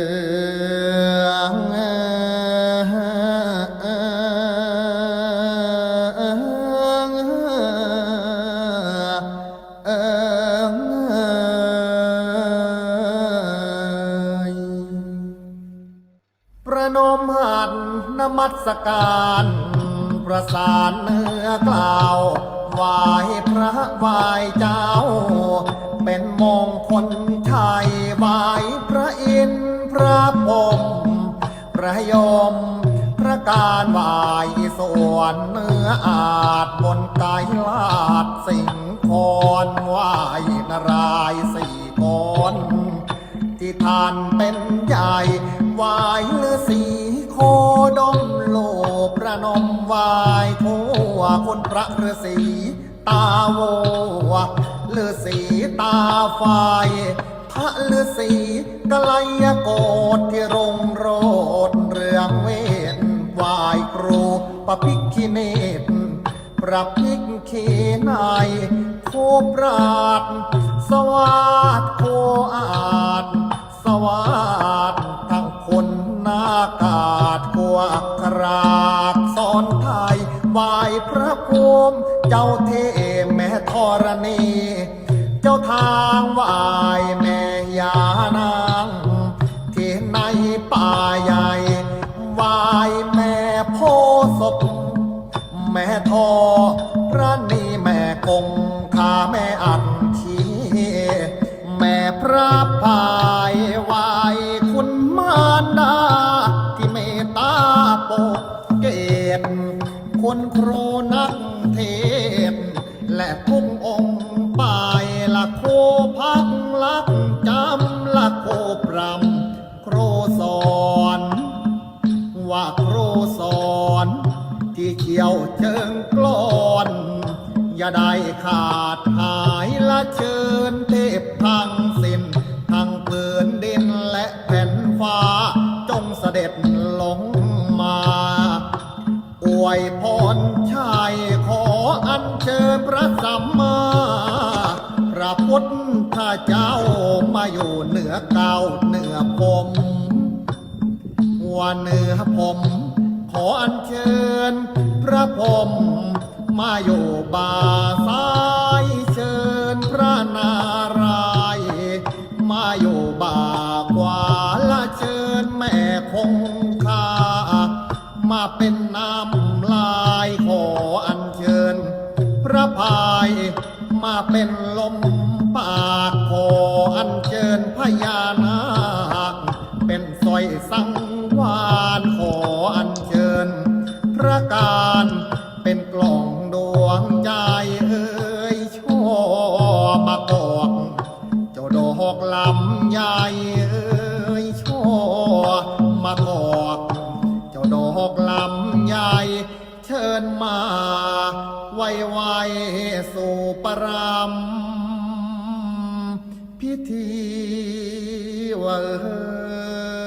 ประนมหันนมัสการ ประสานเนื้อกล่าวไหวพระไหวเจ้า เป็นมงคลชัยไหวพระอินทร์ ระพรมพระยม พระการไหวส่วนเนื้ออาจบนกายลาดสิงคอนไหวนารายสี่กนที่ท่านเป็นใหญ่วายฤาษีโคดมโลประนมวายทั่วคนพระฤาษีตาโวฤาษีตาไฟ พระฤาษีกไลยโกฏที่รงโรดเรื่องเวทวายครูปพิกขิเนตประพิกขีนายโคปราดสวัสดโคอาดสวัสดทั้งคนหน้ากาดกวกกรากสอนไทยวายพระภูมิเจ้าเทแม่ธรณี เจ้าทางวาย โพศพแม่ทอพระนีแม่คงคาแม่อันชีแม่พระพายวายคุณมารดาที่เมตตาปกเกตคนครูนักเทศและทุกองค์ปายละโคพักลักจำละโคปรำครูสอนว่าครูสอน ที่เขียวเชิงกลอนอย่าได้ขาดหายละเชิญเทพทั้งสิ้นทั้งปืนดินและแผ่นฟ้า จงเสด็จลงมา อวยพรชัยขออัญเชิญพระสัมมาพระพุทธเจ้ามาอยู่เหนือเก้าเหนือผมว่าเหนือผม ขออัญเชิญพระพรหมมาอยู่บาซ้ายเชิญพระนารายณ์มาอยู่บาขวาละเชิญแม่คงคามาเป็นน้ำลายขออัญเชิญ พระพายมาเป็นลมปากขออัญเชิญพญา การ เป็นกล่องดวงใจเอ่ยช่อมากอกเจ้าดอกลำใหญ่เอ่ยช่อมากอกเจ้าดอกลำใหญ่เชิญมาไวไวสู่ปรำพิธีว่าเออเออ